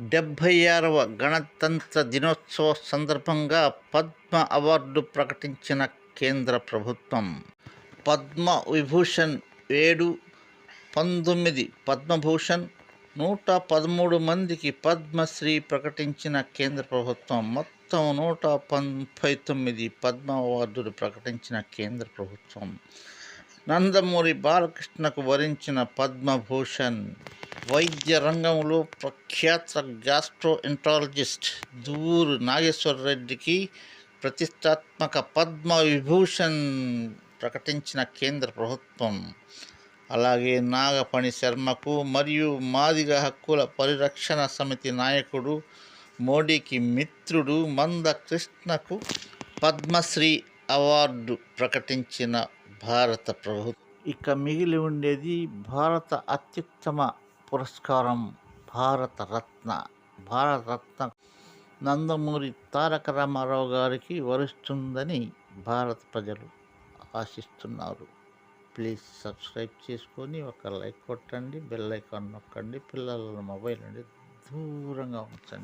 డెబ్భై ఆరవ గణతంత్ర దినోత్సవ సందర్భంగా పద్మ అవార్డు ప్రకటించిన కేంద్ర ప్రభుత్వం. పద్మ విభూషణ్ ఏడు పంతొమ్మిది పద్మభూషణ్ నూట పదమూడు మందికి పద్మశ్రీ ప్రకటించిన కేంద్ర ప్రభుత్వం. మొత్తం నూట ముప్పై తొమ్మిది పద్మ అవార్డులు ప్రకటించిన కేంద్ర ప్రభుత్వం. నందమూరి బాలకృష్ణకు వరించిన పద్మభూషణ్ వైద్య రంగంలో ప్రఖ్యాత గ్యాస్ట్రో ఎంట్రాలజిస్ట్ దూరు నాగేశ్వర రెడ్డికి ప్రతిష్టాత్మక పద్మ విభూషణ్ ప్రకటించిన కేంద్ర ప్రభుత్వం. అలాగే నాగపణి శర్మకు మరియు మాదిగ హక్కుల పరిరక్షణ సమితి నాయకుడు మోడీకి మిత్రుడు మంద కృష్ణకు పద్మశ్రీ అవార్డు ప్రకటించిన భారత ప్రభుత్వం. ఇక మిగిలి ఉండేది భారత అత్యుత్తమ పురస్కారం భారత రత్న. నందమూరి తారక రామారావు గారికి వరుస్తుందని భారత ప్రజలు ఆశిస్తున్నారు. ప్లీజ్ సబ్స్క్రైబ్ చేసుకొని ఒక లైక్ కొట్టండి బెల్ ఐకాన్ నొక్కండి పిల్లల మొబైల్ నుండి దూరంగా ఉంచండి.